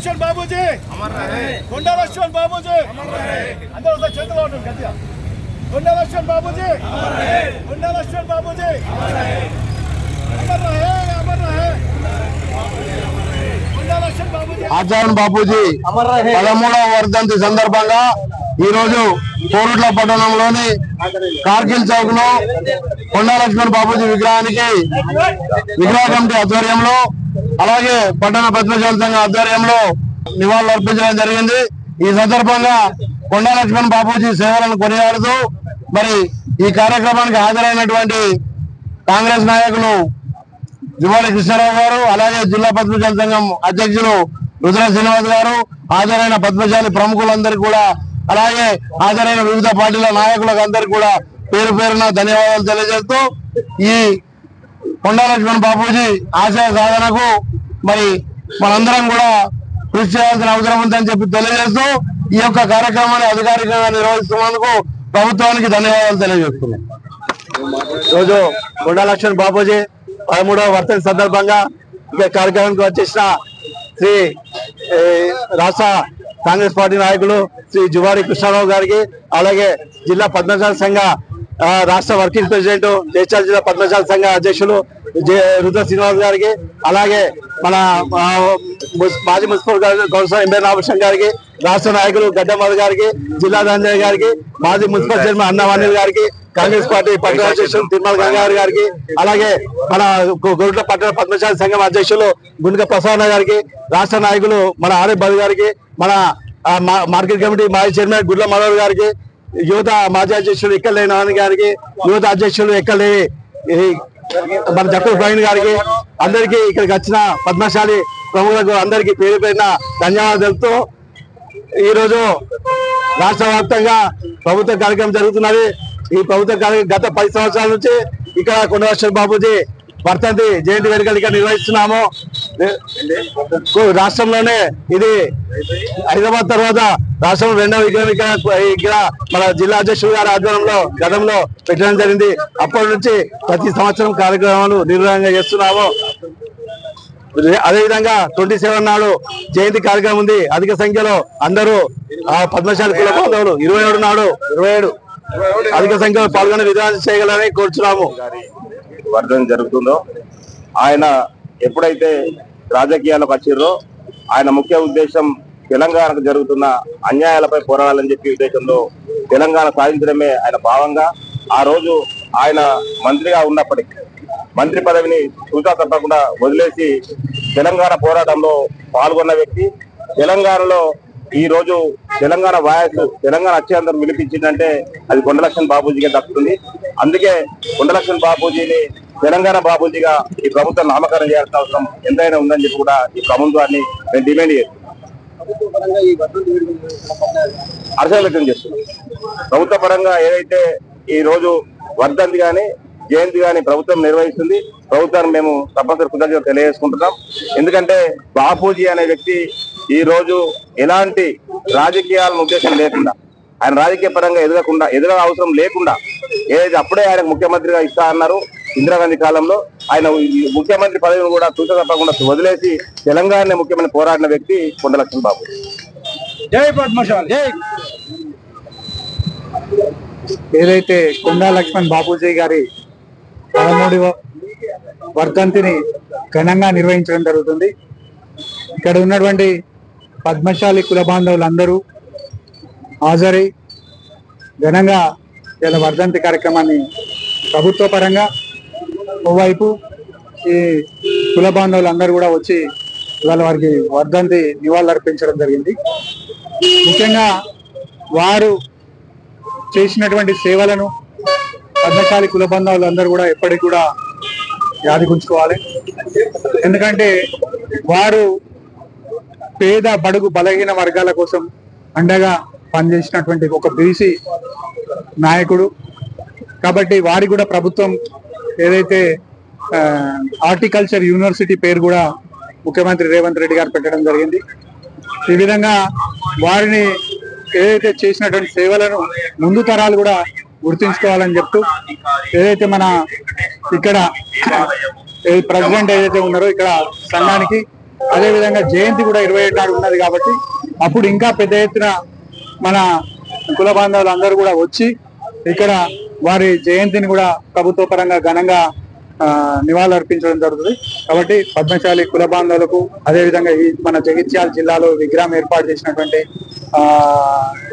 లక్ష్మణ్ బాబూజీ. కొండ లక్ష్మణ్ బాబూజీ. అందరూ ఒకసారి చేతులు ఉంటుంది గట్టిగా. బాబూజీ. బాబూజీ. అమర్ రహే. అమర్ రహే కొండ లక్ష్మణ్ బాబూజీ. ఆచార్య బాపూజీ పదమూడవ వర్ధంతి సందర్భంగా ఈ రోజు కోరుట్ల పట్టణంలోని కార్గిల్ చౌక్లో కొండా లక్ష్మణ్ బాపూజీ విగ్రహానికి విగ్రహ కమిటీ ఆధ్వర్యంలో అలాగే పట్టణ పద్మశాల సంఘ ఆధ్వర్యంలో నివాళులు అర్పించడం జరిగింది. ఈ సందర్భంగా కొండా లక్ష్మణ్ బాబూజీ సేవలను కొనియాడుతూ మరి ఈ కార్యక్రమానికి హాజరైనటువంటి కాంగ్రెస్ నాయకులు జువాడి కృష్ణారావు గారు అలాగే జిల్లా పద్మశాలి సంఘం అధ్యక్షులు రుద్ర శ్రీనివాస్ గారు హాజరైన పద్మశాలి ప్రముఖులందరికీ కూడా అలాగే హాజరైన వివిధ పార్టీల నాయకులకు అందరికీ కూడా పేరు పేరున ధన్యవాదాలు తెలియజేస్తూ ఈ కొండా లక్ష్మణ్ బాపూజీ ఆశయ సాధనకు మరి మనందరం కూడా కృషి చేయాల్సిన అవసరం ఉందని చెప్పి తెలియజేస్తూ ఈ యొక్క కార్యక్రమాన్ని అధికారికంగా నిర్వహిస్తున్నందుకు ప్రభుత్వానికి ధన్యవాదాలు తెలియజేస్తున్నాం. రోజు కొండా లక్ష్మణ్ బాపూజీ పదమూడవ వర్తని సందర్భంగా ఈ కార్యక్రమానికి వచ్చేసిన శ్రీ రాష్ట్ర కాంగ్రెస్ పార్టీ నాయకులు శ్రీ జువారి కృష్ణారావు గారికి అలాగే జిల్లా పద్మశాల సంఘ రాష్ట్ర వర్కింగ్ ప్రెసిడెంట్ జైచాల్ జిల్లా పద్మశాల సంఘ అధ్యక్షులు రుద్ర శ్రీనివాస్ గారికి అలాగే మన మాజీ మున్సిపల్ కౌన్సిలర్ ఎంబీ రామకృష్ణ గారికి రాష్ట్ర నాయకులు గడ్డమాధ గారికి జిల్లా రంజన్ గారికి మాజీ మున్సిపల్ చైర్మన్ అన్నవాణి గారికి కాంగ్రెస్ పార్టీ పట్టణ అధ్యక్షులు తిరుమల గంగారు గారికి అలాగే మన గు- గురుట్ల పట్టణ పద్మశాలి సంఘం అధ్యక్షులు గుండె ప్రసన్న గారికి రాష్ట్ర నాయకులు మన ఆరిఫ్ బలి గారికి మన మా- మార్కెట్ కమిటీ మాజీ చైర్మన్ గుడ్ల మనోహర్ గారికి యువత మాజీ అధ్యక్షులు ఎక్కడలే నాని గారికి యువత అధ్యక్షులు ఎక్కడలే మన జక్కల ప్రవీణ్ గారికి అందరికీ ఇక్కడికి వచ్చిన పద్మశాలి ప్రముఖులకు అందరికీ పేరు పేరిన ధన్యవాదాలు తెలుపుతూ ఈ రోజు రాష్ట్ర వ్యాప్తంగా ప్రభుత్వ కార్యక్రమం జరుగుతున్నది. ఈ ప్రభుత్వ కార్యక్రమం గత పది సంవత్సరాల నుంచి ఇక్కడ కొండవేశ్వర బాబుజీ వర్తంతి జయంతి వేడుకలు ఇక్కడ నిర్వహిస్తున్నాము. రాష్ట్రంలోనే ఇది హైదరాబాద్ తర్వాత రాష్ట్రం రెండవ విగ్రహం ఇక్కడ ఇక్కడ మన జిల్లా అధ్యక్షుడు గారి ఆధ్వర్యంలో గతంలో పెట్టడం జరిగింది. అప్పటి నుంచి ప్రతి సంవత్సరం కార్యక్రమాలు నిర్వహంగా చేస్తున్నాము. అదే విధంగా ట్వంటీ సెవెన్ నాడు జయంతి కార్యక్రమం ఉంది. అధిక సంఖ్యలో అందరూ ఆ పద్మశాలి కుల బాంధవులు ఇరవై ఏడు నాడు ఇరవై ఏడు. అధిక సంఖ్యలో పాల్గొనే విధానం చేయగలని కోరుచున్నాము. వర్ధన జరుగుతుందో ఆయన ఎప్పుడైతే రాజకీయాలకు వచ్చిర్రో ఆయన ముఖ్య ఉద్దేశం తెలంగాణకు జరుగుతున్న అన్యాయాలపై పోరాడాలని చెప్పి ఉద్దేశంలో తెలంగాణ సాధించడమే ఆయన భావంగా ఆ రోజు ఆయన మంత్రిగా ఉన్నప్పటికీ మంత్రి పదవిని చూసా తప్పకుండా వదిలేసి తెలంగాణ పోరాటంలో పాల్గొన్న వ్యక్తి. తెలంగాణలో ఈ రోజు తెలంగాణ వాయస్ తెలంగాణ అత్యంతరం వినిపించిందంటే అది కొండలక్ష్మణ్ బాబూజీకే దక్కుతుంది. అందుకే కొండలక్ష్మణ్ బాబూజీని తెలంగాణ బాబుజీగా ఈ ప్రభుత్వం నామకరణం చేయాల్సిన అవసరం ఎంతైనా ఉందని చెప్పి కూడా ఈ ప్రభుత్వాన్ని నేను డిమాండ్ చేస్తున్నాను హర్షం వ్యక్తం చేస్తున్నాం. ప్రభుత్వ పరంగా ఏదైతే ఈ రోజు వర్ధంతి కానీ జయంతి కానీ ప్రభుత్వం నిర్వహిస్తుంది ప్రభుత్వాన్ని మేము తప్పనిసరి కృతజ్ఞత తెలియజేసుకుంటున్నాం. ఎందుకంటే బాపూజీ అనే వ్యక్తి ఈ రోజు ఎలాంటి రాజకీయాలను ఉద్దేశం లేకుండా ఆయన రాజకీయ పరంగా ఎదగకుండా ఎదగ అవసరం లేకుండా ఏదైతే అప్పుడే ఆయన ముఖ్యమంత్రిగా ఇస్తా అన్నారు ఇందిరాగాంధీ కాలంలో ఆయన ముఖ్యమంత్రి పదవిని కూడా తూచ తప్పకుండా వదిలేసి తెలంగాణ ముఖ్యమంత్రి పోరాడిన వ్యక్తి కొండలక్ష్మణ్ బాబు జై పద్మశాలి. జై. ఏదైతే కొండా లక్ష్మణ్ బాపూజీ గారి పదమూడవ వర్ధంతిని ఘనంగా నిర్వహించడం జరుగుతుంది. ఇక్కడ ఉన్నటువంటి పద్మశాలి కుల బాంధవులందరూ హాజరై ఘనంగా ఇలా వర్ధంతి కార్యక్రమాన్ని ప్రభుత్వ పరంగా ఓవైపు ఈ కుల బాంధవులందరూ కూడా వచ్చి ఇవాళ వారికి వర్ధంతి నివాళులు అర్పించడం జరిగింది. ముఖ్యంగా వారు చేసినటువంటి సేవలను పద్మశాలి కుల బంధాలు అందరూ కూడా ఎప్పటికి కూడా యాదగుంచుకోవాలి. ఎందుకంటే వారు పేద బడుగు బలహీన వర్గాల కోసం అండగా పనిచేసినటువంటి ఒక బీసీ నాయకుడు. కాబట్టి వారికి కూడా ప్రభుత్వం ఏదైతే హార్టికల్చర్ యూనివర్సిటీ పేరు కూడా ముఖ్యమంత్రి రేవంత్ రెడ్డి గారు పెట్టడం జరిగింది. ఈ విధంగా వారిని ఏదైతే చేసినటువంటి సేవలను ముందు తరాలు కూడా గుర్తించుకోవాలని చెప్తూ ఏదైతే మన ఇక్కడ ప్రెసిడెంట్ ఏదైతే ఉన్నారో ఇక్కడ సంఘానికి అదేవిధంగా జయంతి కూడా ఇరవై ఏడు నాడు ఉన్నది కాబట్టి అప్పుడు ఇంకా పెద్ద ఎత్తున మన కుల బాంధవులు అందరూ కూడా వచ్చి ఇక్కడ వారి జయంతిని కూడా ప్రభుత్వ పరంగా ఘనంగా ఆ, నివాళులు అర్పించడం జరుగుతుంది. కాబట్టి పద్మశాలి కుల బాంధవులకు అదే విధంగా ఈ మన జగిత్యాల జిల్లాలో విగ్రహం ఏర్పాటు చేసినటువంటి ఆ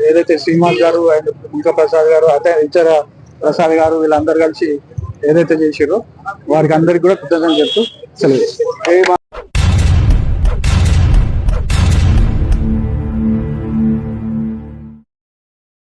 ఏదైతే శ్రీనివాస్ గారు అండ్ ఇంకా ప్రసాద్ గారు అదే ఇతర ప్రసాద్ గారు వీళ్ళందరూ కలిసి ఏదైతే చేసారో వారికి అందరికి కూడా కృతజ్ఞతలు చెప్తూ సెలవు